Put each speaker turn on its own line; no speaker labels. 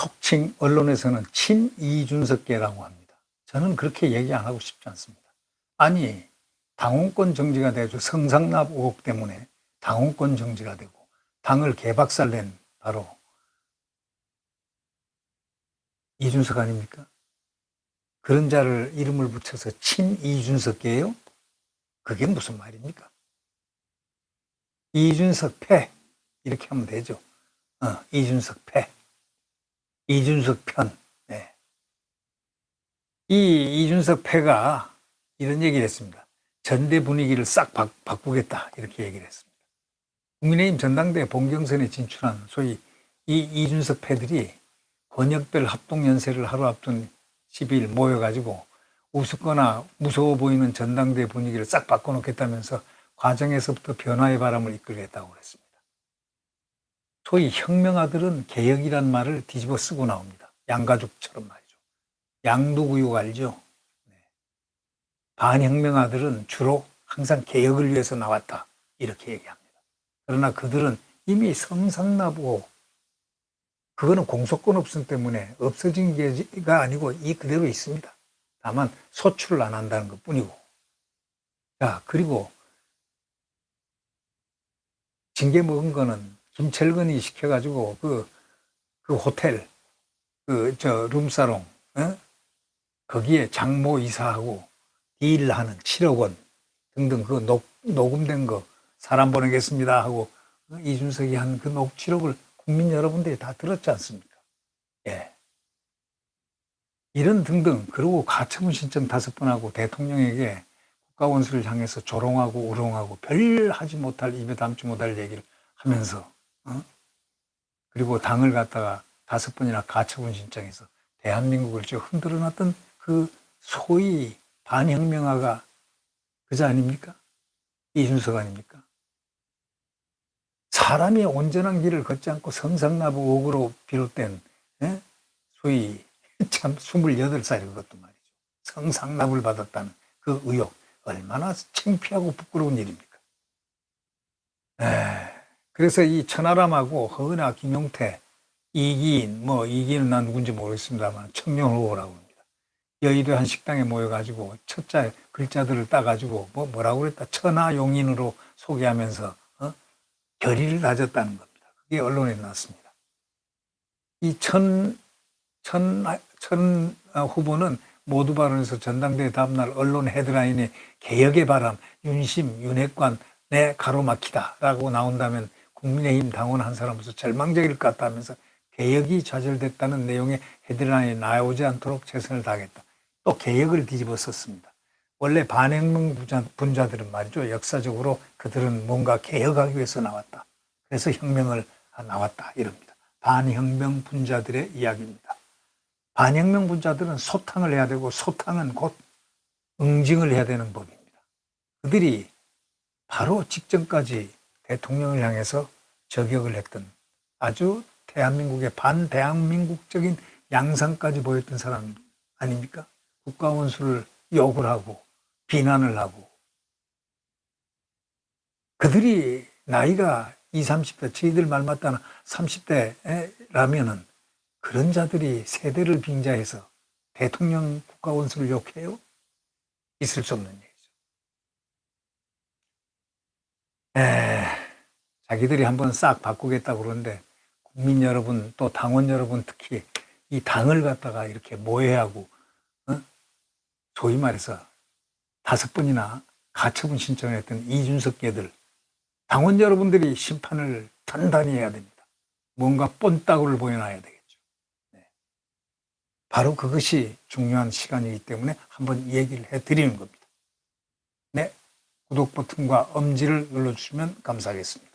속칭 언론에서는 친이준석계라고 합니다. 저는 그렇게 얘기 안 하고 싶지 않습니다. 아니 당원권 정지가 되죠. 성상납 의혹 때문에 당원권 정지가 되고 당을 개박살낸 바로 이준석 아닙니까? 그런 자를 이름을 붙여서 친이준석계예요? 그게 무슨 말입니까? 이준석 패 이렇게 하면 되죠. 어, 이준석 패, 이준석 편. 네. 이 이준석 패가 이런 얘기를 했습니다. 전대 분위기를 싹 바, 바꾸겠다 이렇게 얘기를 했습니다. 국민의힘 전당대 본경선에 진출한 소위 이 이준석 패들이 권역별 합동 연세를 하루 앞둔 12일 모여가지고 우습거나 무서워 보이는 전당대 분위기를 싹 바꿔놓겠다면서 과정에서부터 변화의 바람을 이끌겠다고 그랬습니다. 소위 혁명아들은 개혁이란 말을 뒤집어 쓰고 나옵니다. 양가죽처럼 말이죠. 양도구육 알죠? 네. 반혁명아들은 주로 항상 개혁을 위해서 나왔다. 이렇게 얘기합니다. 그러나 그들은 이미 성상납고 그거는 공소권 없음 때문에 없어진 게가 아니고 이 그대로 있습니다. 다만 소출을 안 한다는 것 뿐이고. 자, 그리고 징계 먹은 거는 김철근이 시켜가지고 그, 그 호텔, 그, 저, 룸사롱, 어? 거기에 장모 이사하고 딜하는 7억 원 등등 그 녹, 녹음된 거 사람 보내겠습니다 하고 어? 이준석이 한 그 녹취록을 국민 여러분들이 다 들었지 않습니까? 예. 이런 등등 그리고 가처분 신청 다섯 번 하고 대통령에게 국가 원수를 향해서 조롱하고 우롱하고 별 하지 못할 입에 담지 못할 얘기를 하면서 어? 그리고 당을 갖다가 다섯 번이나 가처분 신청해서 대한민국을 저 흔들어 놨던 그 소위 반혁명화가 그자 아닙니까? 이준석 아닙니까? 사람이 온전한 길을 걷지 않고 성상납 의혹으로 비롯된 예? 소위 참 28살 그것도 말이죠. 성상납을 받았다는 그 의혹 얼마나 창피하고 부끄러운 일입니까? 에, 그래서 이 천하람하고 허은하, 김용태, 이기인, 뭐 이기인은 난 누군지 모르겠습니다만 청년 후보라고 합니다. 여의도 한 식당에 모여가지고 첫자 글자들을 따가지고 뭐 뭐라고 그랬다 천하용인으로 소개하면서 어? 결의를 다졌다는 겁니다. 그게 언론에 나왔습니다. 이 천, 천, 천 후보는 모두 발언에서 전당대회 다음날 언론 헤드라인에 개혁의 바람, 윤심, 윤핵관, 내 가로막히다라고 나온다면 국민의힘 당원 한 사람으로서 절망적일 것 같다면서 개혁이 좌절됐다는 내용의 헤드라인에 나오지 않도록 최선을 다하겠다. 또 개혁을 뒤집어 썼습니다. 원래 반혁명 분자들은 말이죠. 역사적으로 그들은 뭔가 개혁하기 위해서 나왔다. 그래서 혁명을 나왔다. 이럽니다. 반혁명 분자들의 이야기입니다. 반혁명 분자들은 소탕을 해야 되고 소탕은 곧 응징을 해야 되는 법입니다. 그들이 바로 직전까지 대통령을 향해서 저격을 했던 아주 대한민국의 반대한민국적인 양상까지 보였던 사람 아닙니까? 국가 원수를 욕을 하고 비난을 하고 그들이 나이가 20, 30대, 저희들 말 맞다는 30대라면은 그런 자들이 세대를 빙자해서 대통령 국가 원수를 욕해요? 있을 수 없는 얘기죠. 에, 자기들이 한번 싹 바꾸겠다고 그러는데 국민 여러분 또 당원 여러분 특히 이 당을 갖다가 이렇게 모해하고 어? 소위 말해서 다섯 번이나 가처분 신청을 했던 이준석계들 당원 여러분들이 심판을 단단히 해야 됩니다. 뭔가 뻔따구를 보여놔야 되겠죠. 네. 바로 그것이 중요한 시간이기 때문에 한번 얘기를 해드리는 겁니다. 네. 구독 버튼과 엄지를 눌러주시면 감사하겠습니다.